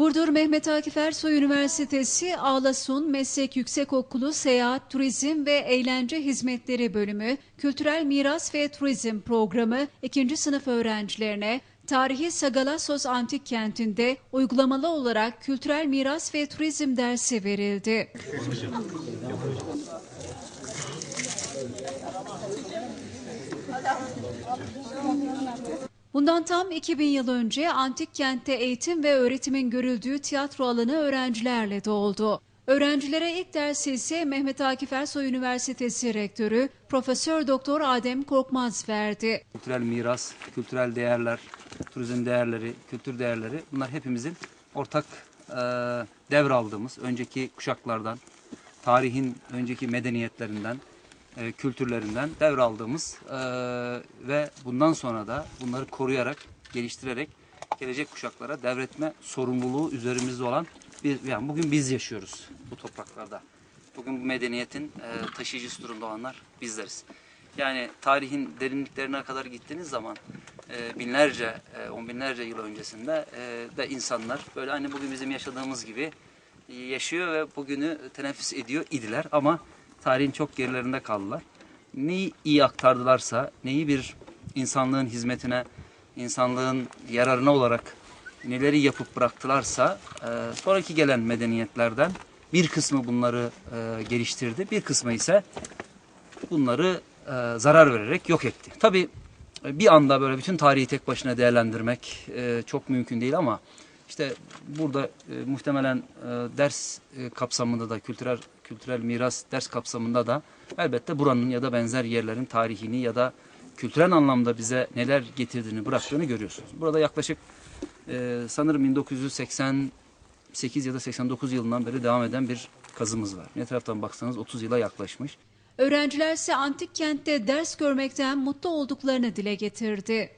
Burdur Mehmet Akif Ersoy Üniversitesi Ağlasun Meslek Yüksekokulu Seyahat, Turizm ve Eğlence Hizmetleri Bölümü Kültürel Miras ve Turizm Programı 2. sınıf öğrencilerine Tarihi Sagalassos Antik Kenti'nde uygulamalı olarak kültürel miras ve turizm dersi verildi. Bundan tam 2000 yıl önce antik kentte eğitim ve öğretimin görüldüğü tiyatro alanı öğrencilerle doldu. Öğrencilere ilk dersi ise Mehmet Akif Ersoy Üniversitesi Rektörü Profesör Doktor Adem Korkmaz verdi. Kültürel miras, kültürel değerler, turizm değerleri, kültür değerleri bunlar hepimizin ortak e, devraldığımız önceki kuşaklardan, tarihin önceki medeniyetlerinden, e, kültürlerinden devraldığımız e, ve bundan sonra da bunları koruyarak, geliştirerek gelecek kuşaklara devretme sorumluluğu üzerimizde olan bir yani bugün biz yaşıyoruz bu topraklarda. Bugün bu medeniyetin e, taşıyıcısı durumda olanlar bizleriz. Yani tarihin derinliklerine kadar gittiğiniz zaman binlerce, on binlerce yıl öncesinde de insanlar böyle aynı bugün bizim yaşadığımız gibi yaşıyor ve bugünü teneffüs ediyor idiler ama tarihin çok gerilerinde kaldılar. Neyi iyi aktardılarsa, neyi bir insanlığın hizmetine, insanlığın yararına olarak neleri yapıp bıraktılarsa e, sonraki gelen medeniyetlerden bir kısmı bunları e, geliştirdi, bir kısmı ise bunları e, zarar vererek yok etti. Tabii e, bir anda böyle bütün tarihi tek başına değerlendirmek e, çok mümkün değil ama işte burada e, muhtemelen e, ders e, kapsamında da kültürel kültürel miras ders kapsamında da elbette buranın ya da benzer yerlerin tarihini ya da kültürel anlamda bize neler getirdiğini bıraktığını görüyorsunuz. Burada yaklaşık e, sanırım 1988 ya da 89 yılından beri devam eden bir kazımız var. Ne taraftan baksanız 30 yıla yaklaşmış. Öğrenciler ise antik kentte ders görmekten mutlu olduklarını dile getirdi.